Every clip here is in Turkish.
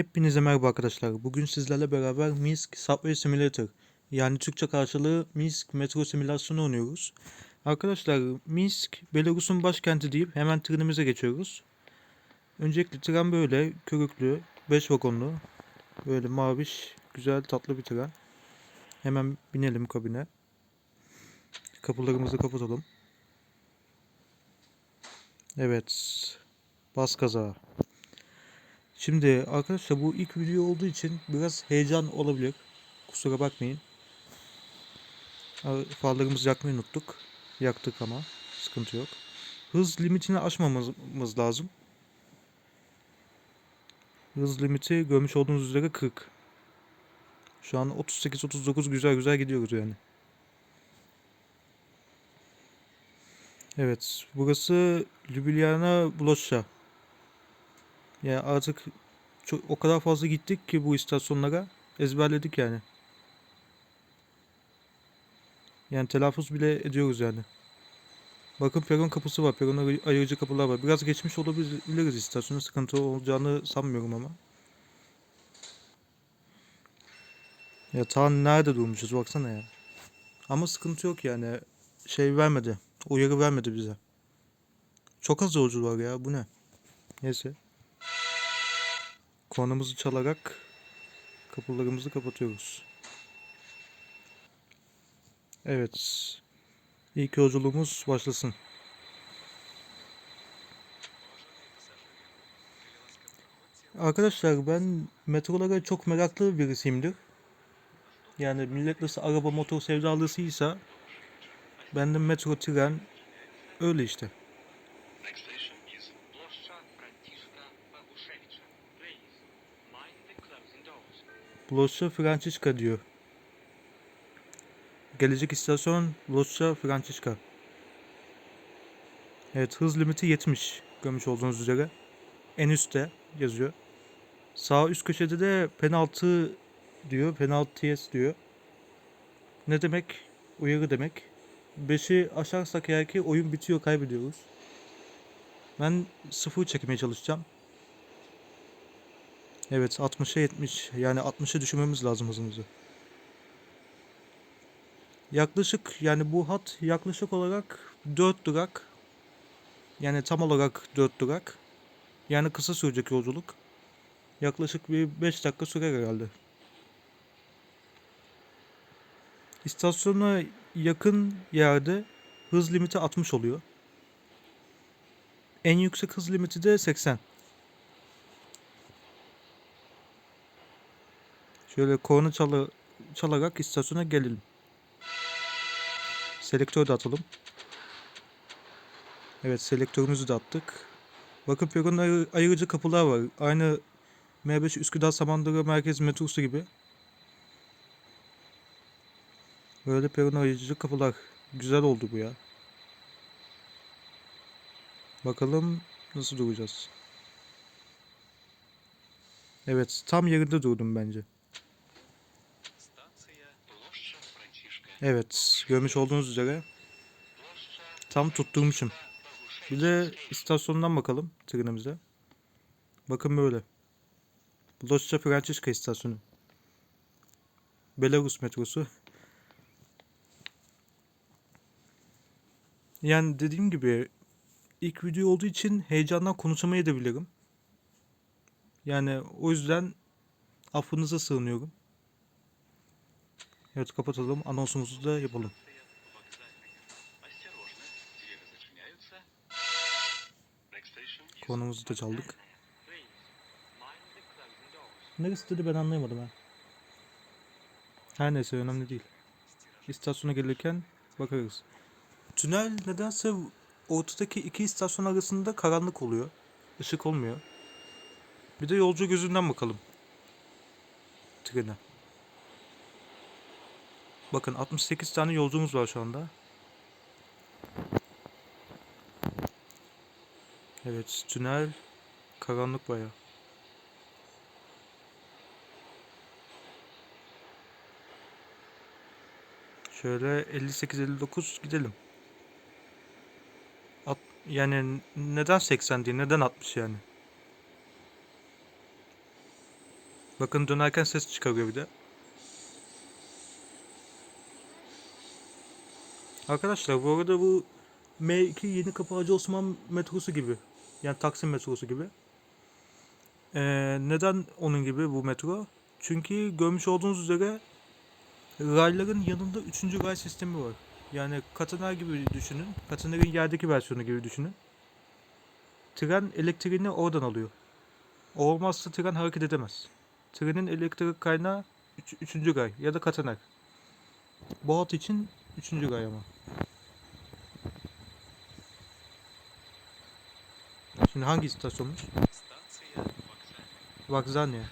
Hepinize merhaba arkadaşlar. Bugün sizlerle beraber Minsk Subway Simulator yani Türkçe karşılığı Minsk Metro Simülasyonu oynuyoruz. Arkadaşlar Minsk Belarus'un başkenti deyip hemen trenimize geçiyoruz. Öncelikle tren böyle körüklü 5 vagonlu böyle maviş güzel tatlı bir tren. Hemen binelim kabine. Kapılarımızı kapatalım. Evet. Bas gaza. Şimdi arkadaşlar bu ilk video olduğu için biraz heyecan olabilir. Kusura bakmayın. Farlarımızı yakmayı unuttuk. Yaktık ama sıkıntı yok. Hız limitini aşmamamız lazım. Hız limiti görmüş olduğunuz üzere 40. Şu an 38-39 güzel güzel gidiyoruz yani. Evet, burası Ljubljana Blosha. Yani artık çok, o kadar fazla gittik ki bu istasyonlara ezberledik yani. Yani telaffuz bile ediyoruz yani. Bakın peron kapısı var. Peron ayı- ayırıcı kapılar var. Biraz geçmiş olabiliriz istasyona. Sıkıntı olacağını sanmıyorum ama. Ya ta nerede durmuşuz baksana ya. Ama sıkıntı yok yani. Şey vermedi. Uyarı vermedi bize. Çok az yolcu var ya. Bu ne? Neyse. Kornamızı çalarak kapılarımızı kapatıyoruz. Evet. İlk yolculuğumuz başlasın. Arkadaşlar ben metrolara çok meraklı birisiyimdir. Yani millet nasıl araba motor sevdalısıysa ben de metro tren öyle işte. Bloscha Francisca diyor. Gelecek istasyon Bloscha Francisca. Evet hız limiti 70 görmüş olduğunuz üzere. En üstte yazıyor. Sağ üst köşede de penaltı diyor. Penalties diyor. Ne demek? Uyarı demek. 5'i aşarsak eğer ki oyun bitiyor kaybediyoruz. Ben sıfır çekmeye çalışacağım. Evet 60'a 70 yani 60'a düşürmemiz lazım hızımızı. Yaklaşık yani bu hat yaklaşık olarak 4 durak yani tam olarak 4 durak yani kısa sürecek yolculuk. Yaklaşık bir 5 dakika sürer herhalde. İstasyona yakın yerde hız limiti 60 oluyor. En yüksek hız limiti de 80. Şöyle korna çalı, çalarak istasyona gelelim. Selektörü de atalım. Evet selektörümüzü de attık. Bakın peronun ayı- ayırıcı kapılar var. Aynı M5 Üsküdar Samandıra Merkez metrosu gibi. Böyle peron ayırıcı kapılar. Güzel oldu bu ya. Bakalım nasıl duracağız. Evet tam yerinde durdum bence. Evet, görmüş olduğunuz üzere tam tutturmuşum. Bir de istasyondan bakalım trenimize. Bakın böyle. Bloscha Francisca istasyonu. Belarus metrosu. Yani dediğim gibi ilk video olduğu için heyecandan konuşamayabilirim. Yani o yüzden affınıza sığınıyorum. Evet kapatalım. Anonsumuzu da yapalım. Konumuzu da çaldık. Neresi dedi ben anlayamadım ha. Her neyse önemli değil. İstasyona gelirken bakarız. Tünel nedense ortadaki iki istasyon arasında karanlık oluyor. Işık olmuyor. Bir de yolcu gözünden bakalım. Trene. Bakın 68 tane yolcumuz var şu anda. Evet tünel karanlık bayağı. Şöyle 58-59 gidelim. At, yani neden 80 değil, neden 60 yani? Bakın dönerken ses çıkarıyor bir de. Arkadaşlar bu arada bu M2 Yeni Kapı Hacı Osman metrosu gibi. Yani Taksim metrosu gibi. Ee, neden onun gibi bu metro? Çünkü görmüş olduğunuz üzere rayların yanında 3. ray sistemi var. Yani katener gibi düşünün. Katenerin yerdeki versiyonu gibi düşünün. Tren elektriğini oradan alıyor. Olmazsa tren hareket edemez. Trenin elektrik kaynağı 3. ray ya da katener. Bu hat için 3. ray ama. Şimdi hangi istasyonmuş? Vakzanya.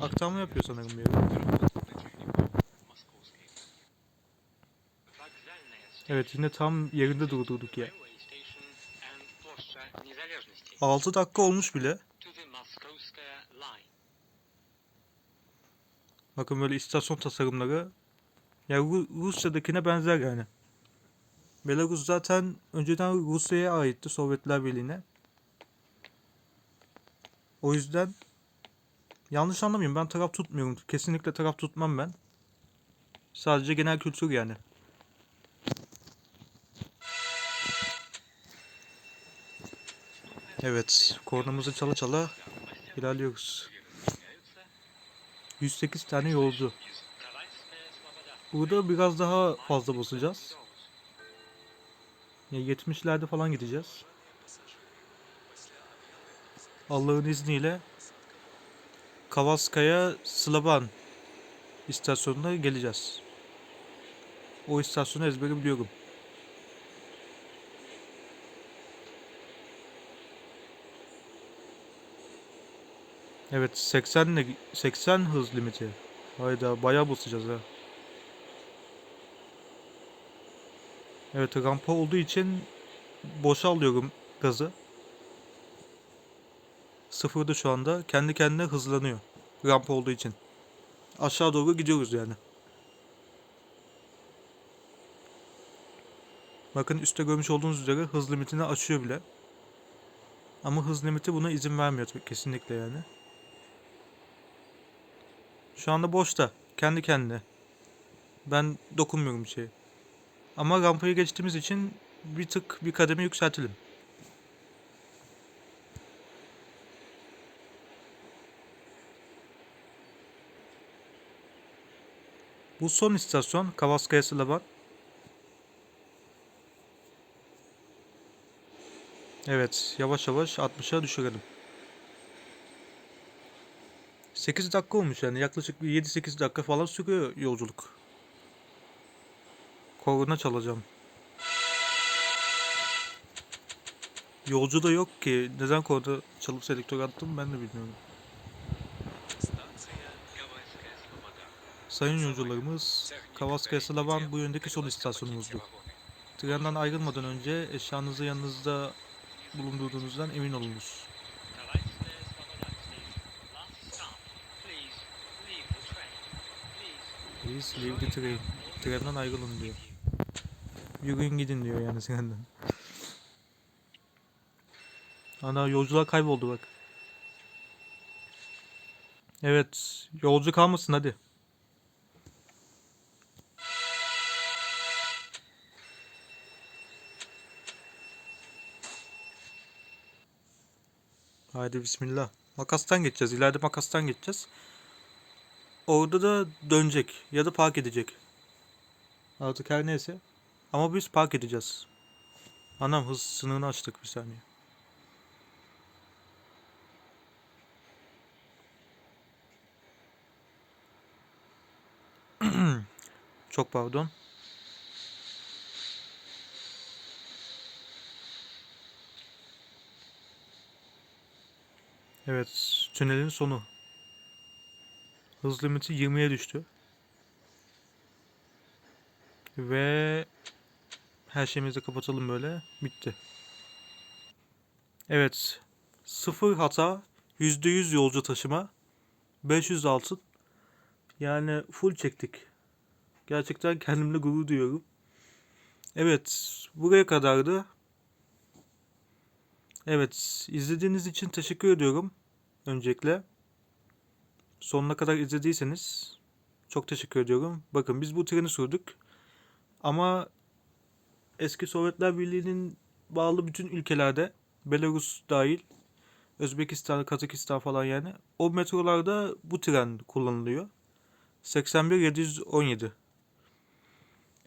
Aktarma yapıyor sanırım bir yere. Evet yine tam yerinde durdurduk ya. 6 dakika olmuş bile. Bakın böyle istasyon tasarımları. Ya Rusya'dakine benzer yani. Belarus zaten önceden Rusya'ya aitti Sovyetler Birliği'ne. O yüzden yanlış anlamayın ben taraf tutmuyorum. Kesinlikle taraf tutmam ben. Sadece genel kültür yani. Evet, kornamızı çala çala ilerliyoruz. 108 tane yolcu. Burada biraz daha fazla basacağız. Ya 70'lerde falan gideceğiz. Allah'ın izniyle Kavaskaya Slaban istasyonuna geleceğiz. O istasyonu ezbere biliyorum. Evet 80 ile 80 hız limiti. Hayda bayağı basacağız ha. Evet rampa olduğu için boşa alıyorum gazı. Sıfırda şu anda. Kendi kendine hızlanıyor. Rampa olduğu için. Aşağı doğru gidiyoruz yani. Bakın üstte görmüş olduğunuz üzere hız limitini açıyor bile. Ama hız limiti buna izin vermiyor kesinlikle yani. Şu anda boşta. Kendi kendine. Ben dokunmuyorum bir şeye. Ama rampayı geçtiğimiz için bir tık bir kademe yükseltelim. Bu son istasyon Kavaskaya Slavan. Evet, yavaş yavaş 60'a düşürelim. 8 dakika olmuş yani yaklaşık bir 7-8 dakika falan sürüyor yolculuk korna çalacağım. Yolcu da yok ki. Neden korna çalıp selektör attım ben de bilmiyorum. Sayın yolcularımız, Kavaskaya Slavan bu yöndeki son istasyonumuzdur. Trenden ayrılmadan önce eşyanızı yanınızda bulundurduğunuzdan emin olunuz. Please leave the train. Trenden ayrılın diyor. Yürüyün gidin diyor yani trenden. Ana yolcular kayboldu bak. Evet, yolcu kalmasın hadi. Haydi bismillah. Makastan geçeceğiz. İleride makastan geçeceğiz. Orada da dönecek ya da park edecek. Artık her neyse. Ama biz park edeceğiz. Anam hız sınırını açtık bir saniye. Çok pardon. Evet, tünelin sonu. Hız limiti 20'ye düştü. Ve her şeyimizi kapatalım böyle. Bitti. Evet. Sıfır hata. %100 yolcu taşıma. 500 altın. Yani full çektik. Gerçekten kendimle gurur duyuyorum. Evet. Buraya kadardı. Evet. izlediğiniz için teşekkür ediyorum. Öncelikle. sonuna kadar izlediyseniz çok teşekkür ediyorum. Bakın biz bu treni sürdük. Ama eski Sovyetler Birliği'nin bağlı bütün ülkelerde Belarus dahil Özbekistan, Kazakistan falan yani o metrolarda bu tren kullanılıyor. 81 717.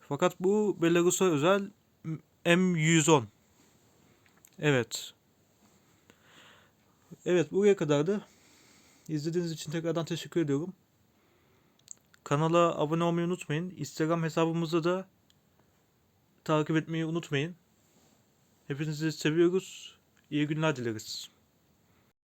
Fakat bu Belarus'a özel M110. Evet. Evet buraya kadar da izlediğiniz için tekrardan teşekkür ediyorum. Kanala abone olmayı unutmayın. Instagram hesabımızı da takip etmeyi unutmayın. Hepinizi seviyoruz. İyi günler dileriz.